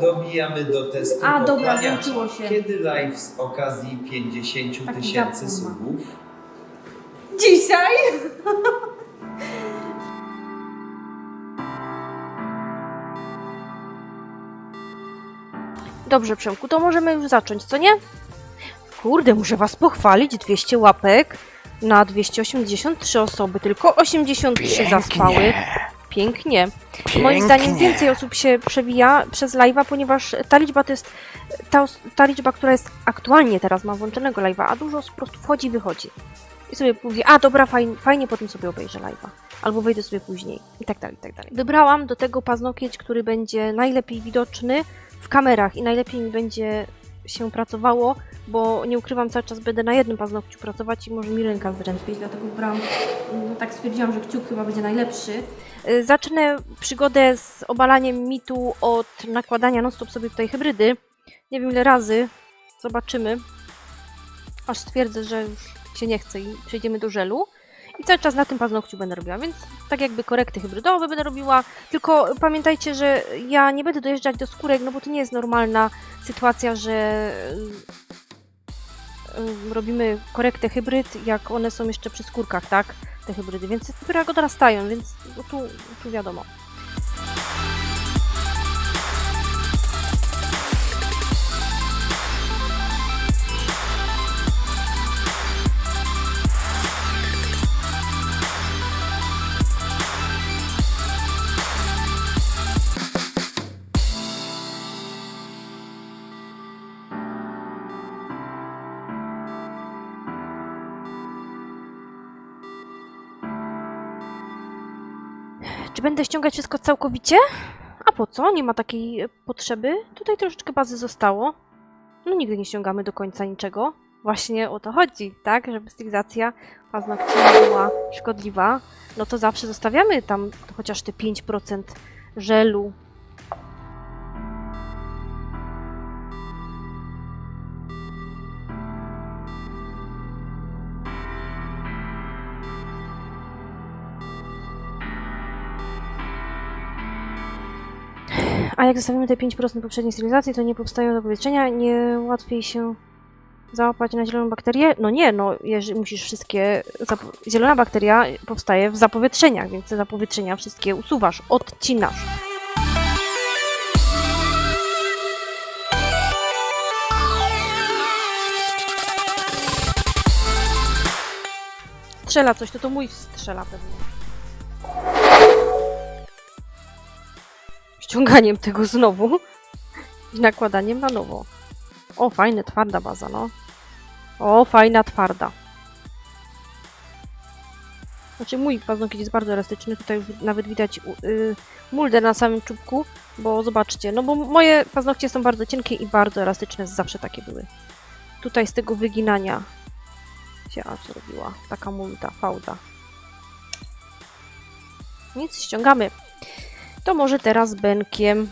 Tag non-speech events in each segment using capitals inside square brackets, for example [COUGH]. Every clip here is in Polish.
Dobijamy do testu. A, dobra, włączyło się. Kiedy live z okazji 50 Tak tysięcy zapomnę. subów? Dzisiaj? Dobrze, Przemku, to możemy już zacząć, co nie? Kurde, muszę was pochwalić. 200 łapek na 283 osoby. Tylko 83 zaspały. Pięknie. Moim zdaniem więcej osób się przewija przez live'a, ponieważ ta liczba to jest ta, ta liczba, która jest aktualnie teraz ma włączonego live'a, a dużo osób po prostu wchodzi i wychodzi. I sobie mówi, a dobra, fajnie, fajnie potem sobie obejrzę live'a. Albo wejdę sobie później. I tak dalej, i tak dalej. Wybrałam do tego paznokieć, który będzie najlepiej widoczny w kamerach i najlepiej mi będzie się pracowało, bo nie ukrywam, cały czas będę na jednym paznokciu pracować i może mi ręka zdrętwieć, dlatego wybrałam, no tak stwierdziłam, że kciuk chyba będzie najlepszy. Y, Zacznę przygodę z obalaniem mitu od nakładania non-stop sobie tutaj hybrydy. Nie wiem ile razy, zobaczymy, aż stwierdzę, że już się nie chce i przejdziemy do żelu. I cały czas na tym paznokciu będę robiła, więc tak jakby korekty hybrydowe będę robiła, tylko pamiętajcie, że ja nie będę dojeżdżać do skórek, no bo to nie jest normalna sytuacja, że robimy korektę hybryd, jak one są jeszcze przy skórkach, tak? Te hybrydy, więc dopiero go dorastają, więc no tu, tu wiadomo. Czy będę ściągać wszystko całkowicie? A po co? Nie ma takiej potrzeby. Tutaj troszeczkę bazy zostało. No nigdy nie ściągamy do końca niczego. Właśnie o to chodzi, tak? Żeby stylizacja paznokci nie była szkodliwa. No to zawsze zostawiamy tam chociaż te 5% żelu. A jak zostawimy te 5% poprzedniej stylizacji, to nie powstają zapowietrzenia, nie łatwiej się załapać na zieloną bakterię? No nie, no jeżeli musisz wszystkie... Zielona bakteria powstaje w zapowietrzeniach, więc te zapowietrzenia wszystkie usuwasz, odcinasz. Strzela coś, to to mój strzela pewnie. Ściąganiem tego znowu i nakładaniem na nowo. O, fajne, twarda baza, no. O, fajna, twarda. Znaczy mój paznokieć jest bardzo elastyczny, tutaj nawet widać u- y, muldę na samym czubku, bo zobaczcie, no bo moje paznokcie są bardzo cienkie i bardzo elastyczne, zawsze takie były. Tutaj z tego wyginania się aż zrobiła taka mulda, fałda. Nic, ściągamy. To może teraz benkiem.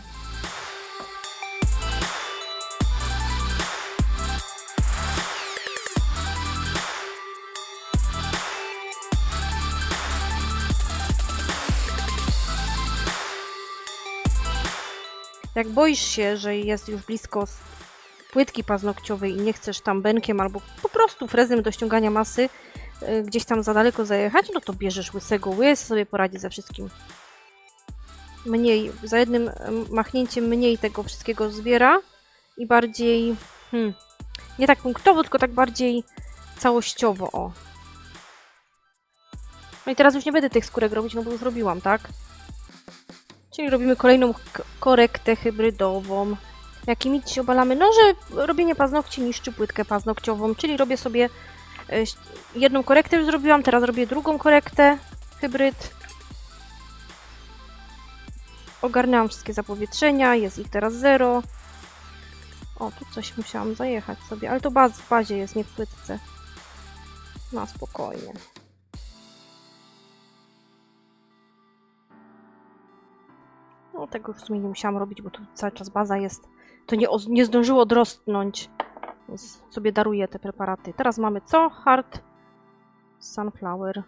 Jak boisz się, że jest już blisko płytki paznokciowej i nie chcesz tam benkiem albo po prostu frezem do ściągania masy y, gdzieś tam za daleko zajechać, no to bierzesz łysego łys, sobie poradzi ze wszystkim mniej, za jednym em, machnięciem mniej tego wszystkiego zbiera i bardziej, hmm, nie tak punktowo, tylko tak bardziej całościowo, o. No i teraz już nie będę tych skórek robić, no bo już robiłam, tak? Czyli robimy kolejną korektę hybrydową. Jakimi dziś obalamy? No, że robienie paznokci niszczy płytkę paznokciową, czyli robię sobie e, jedną korektę już zrobiłam, teraz robię drugą korektę, hybryd. Ogarnęłam wszystkie zapowietrzenia, jest ich teraz zero. O, tu coś musiałam zajechać sobie, ale to baz w bazie jest, nie w płytce. Na spokojnie. No tego w sumie nie musiałam robić, bo tu cały czas baza jest. To nie, nie zdążyło odrosnąć. Więc sobie daruję te preparaty. Teraz mamy co? Hard Sunflower.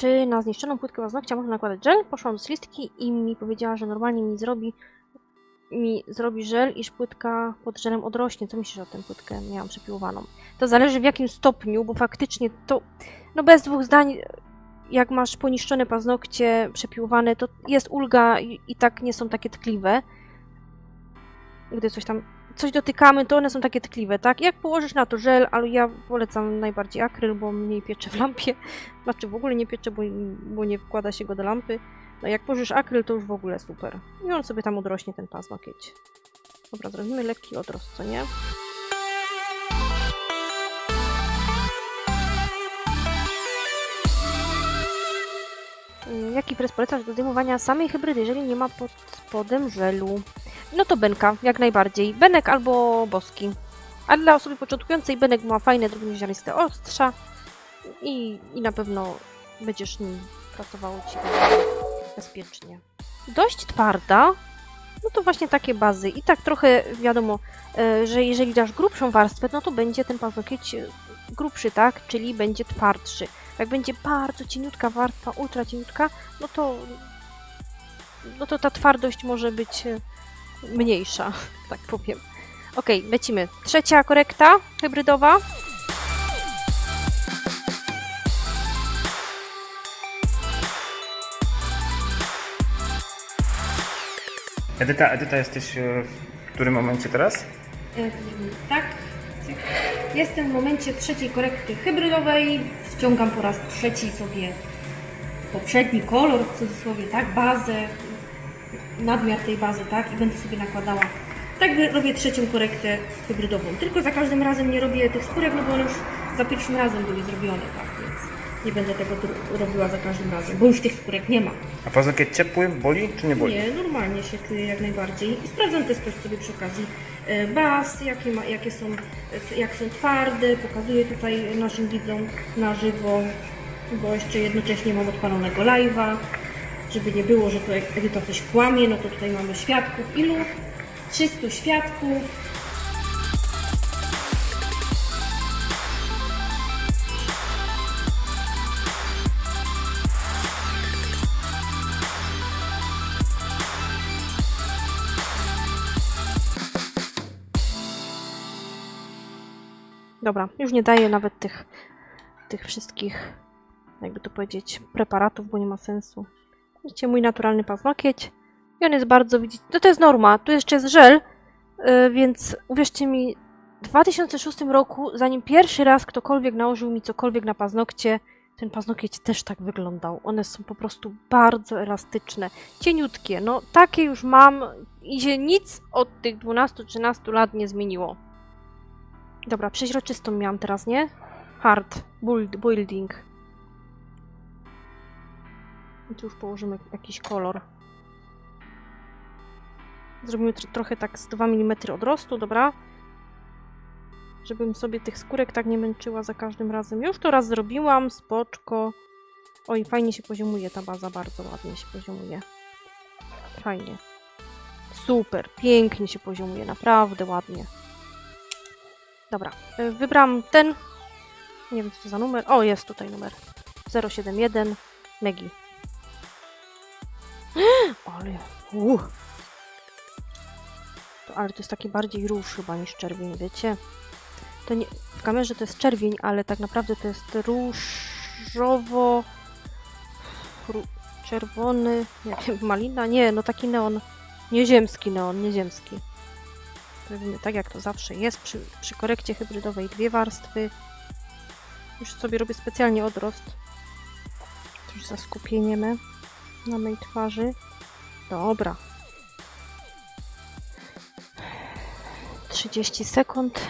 Czy na zniszczoną płytkę paznokcia można nakładać gel? Poszłam do stylistki i mi powiedziała, że normalnie mi zrobi mi zrobi żel, iż płytka pod żelem odrośnie. Co myślisz o tym płytkę? Miałam przepiłowaną. To zależy w jakim stopniu, bo faktycznie to, no bez dwóch zdań, jak masz poniszczone paznokcie przepiłowane, to jest ulga i, i tak nie są takie tkliwe. Gdy coś tam, coś dotykamy, to one są takie tkliwe, tak? Jak położysz na to żel, ale ja polecam najbardziej akryl, bo mniej piecze w lampie. [LAUGHS] Znaczy w ogóle nie piecze, bo, bo nie wkłada się go do lampy. No jak położysz akryl, to już w ogóle super. I on sobie tam odrośnie ten paznokieć. Dobra, zrobimy lekki odrost, co nie? Jaki pres polecasz do zdejmowania samej hybrydy, jeżeli nie ma pod spodem żelu? No to Benka, jak najbardziej. Benek albo Boski. A dla osoby początkującej Benek ma fajne, drobnoziarniste ostrza i, i na pewno będziesz nim pracowało Ci bezpiecznie. Dość twarda, no to właśnie takie bazy. I tak trochę wiadomo, e, że jeżeli dasz grubszą warstwę, no to będzie ten paznokieć e, grubszy, tak? Czyli będzie twardszy. Jak będzie bardzo cieniutka warstwa, ultra cieniutka, no to, no to ta twardość może być e, mniejsza, [LAUGHS] tak powiem. Ok, lecimy. Trzecia korekta hybrydowa. Edyta, Edyta, jesteś e, w którym momencie teraz? Tak. Jestem w momencie trzeciej korekty hybrydowej. Ściągam po raz trzeci sobie poprzedni kolor, w cudzysłowie, tak, bazę, nadmiar tej bazy, tak, i będę sobie nakładała. Tak robię trzecią korektę hybrydową. Tylko za każdym razem nie robię tych skórek, no bo one już za pierwszym razem były zrobione, tak, więc nie będę tego robiła za każdym razem, bo już tych skórek nie ma. A paznokieć ciepły, boli czy nie boli? Nie, normalnie się czuję jak najbardziej. I sprawdzam też też sobie przy okazji e, bas, jakie, ma, jakie są, jak są twarde. Pokazuję tutaj naszym widzom na żywo, bo jeszcze jednocześnie mam odpalonego live'a. Żeby nie było, że to Edyta coś kłamie, no to tutaj mamy świadków. Ilu? 300 świadków. Dobra, już nie daję nawet tych, tych wszystkich, jakby to powiedzieć, preparatów, bo nie ma sensu. Widzicie, mój naturalny paznokieć. I on jest bardzo, widzicie, to, to jest norma, tu jeszcze jest żel, yy, więc uwierzcie mi, w 2006 roku, zanim pierwszy raz ktokolwiek nałożył mi cokolwiek na paznokcie, ten paznokieć też tak wyglądał. One są po prostu bardzo elastyczne, cieniutkie. No, takie już mam i się nic od tych 12-13 lat nie zmieniło. Dobra, przeźroczystą miałam teraz, nie? Hard build, building. I tu już położymy jakiś kolor. Zrobimy tr- trochę tak z 2 mm odrostu, dobra? Żebym sobie tych skórek tak nie męczyła za każdym razem. Już to raz zrobiłam, spoczko. Oj, fajnie się poziomuje ta baza, bardzo ładnie się poziomuje. Fajnie. Super, pięknie się poziomuje, naprawdę ładnie. Dobra, y, wybrałam ten. Nie wiem, co to za numer. O, jest tutaj numer 071 Megi. Ale. Uh. To, ale to jest taki bardziej róż chyba niż czerwień, wiecie? To nie, w kamerze to jest czerwień, ale tak naprawdę to jest różowo. Ró, czerwony. Nie wiem, [LAUGHS] malina? Nie, no taki neon. Nieziemski neon, nieziemski. Robimy tak, jak to zawsze jest przy, przy korekcie hybrydowej dwie warstwy. Już sobie robię specjalnie odrost. Już za skupieniem na mojej twarzy. Dobra. 30 sekund.